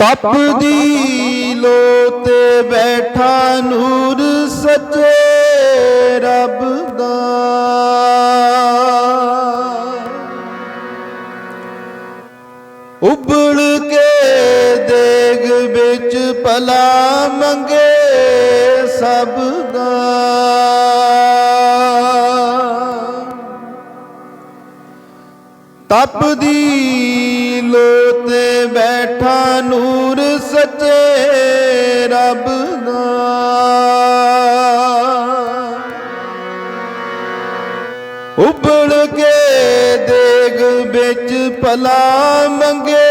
ਤਪਦੀ ਲੋ ਤੇ ਬੈਠਾ ਨੂਰ ਸੱਚੇ ਰੱਬ ਦਾ। ਉਬਲ ਕੇ ਦੇਗ ਵਿੱਚ ਭਲਾ ਮੰਗੇ ਸਭ ਦਾ। ਤਪਦੀ ਲੋ ਤੇ ਬੈਠਾ ਨੂਰ ਸੱਚੇ ਰੱਬ ਦਾ ਉਬੜ ਕੇ ਦੇਗ ਵਿੱਚ ਭਲਾ ਮੰਗੇ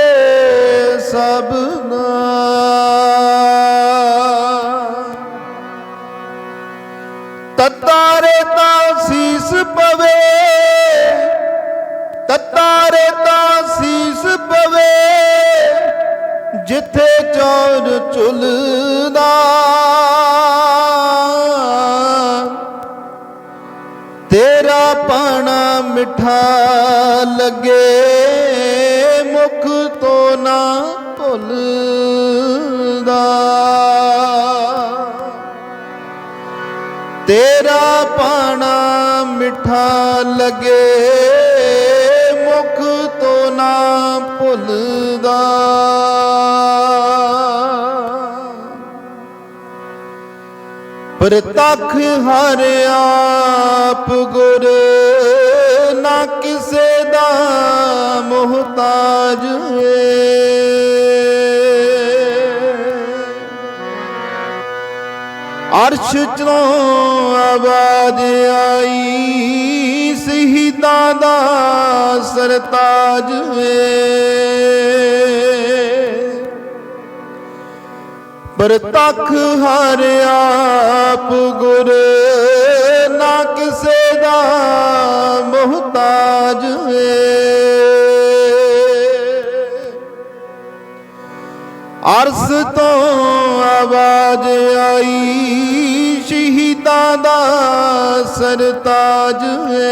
ਸਭ ਨਾ ਤਤਾਰੇ ਤਾਂ ਸੀਸ ਜਿੱਥੇ ਚੌਰ ਚੁੱਲਦਾ ਤੇਰਾ ਪਾਣਾ ਮਿੱਠਾ ਲੱਗੇ, ਮੁਖ ਤੋਂ ਨਾ ਭੁੱਲਦਾ। ਤੇਰਾ ਪਾਣਾ ਮਿੱਠਾ ਲੱਗੇ, ਮੁਖ ਤੋਂ ਨਾ ਭੁੱਲਦਾ। ਪ੍ਰਤੱਖ ਹਰ ਆਪ ਗੁਰ, ਨਾ ਕਿਸੇ ਦਾ ਮੁਹਤਾਜ ਏ ਅਰਸ਼ ਚੋਂ ਆਵਾਜ਼ ਆਈ, ਸ਼ਹੀਦਾਂ ਦਾ ਸਰਤਾਜ ਏ ਪ੍ਰਤੱਖ ਹਰ ਆਪ ਗੁਰ ਨਾ ਕਿਸੇ ਦਾ ਮੁਹਤਾਜ ਏ ਅਰਸ ਤੋਂ ਆਵਾਜ਼ ਆਈ, ਸ਼ਹੀਦਾਂ ਦਾ ਸਰਤਾਜ ਏ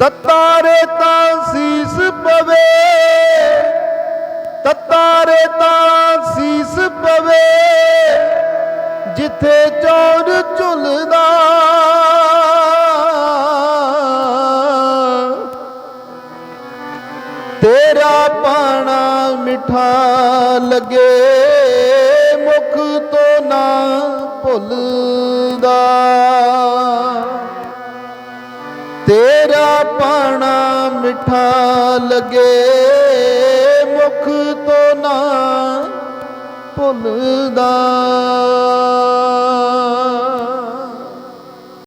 ਤਤਾਰੇ ਤਾਂ ਸੀਸ ਪਵੇ ਤਤਾਰੇ ਤਾਂ ਸੀਸ ਪਵੇ, ਜਿੱਥੇ ਚੌਰ ਝੁਲਦਾ। ਤੇਰਾ ਪਾਣਾ ਮਿੱਠਾ ਲੱਗੇ, ਮੁਖ ਤੋਂ ਨਾ ਭੁੱਲਦਾ। ਤੇਰਾ ਪਾਣਾ ਮਿੱਠਾ ਲੱਗੇ ਭੁੱਲਦਾ।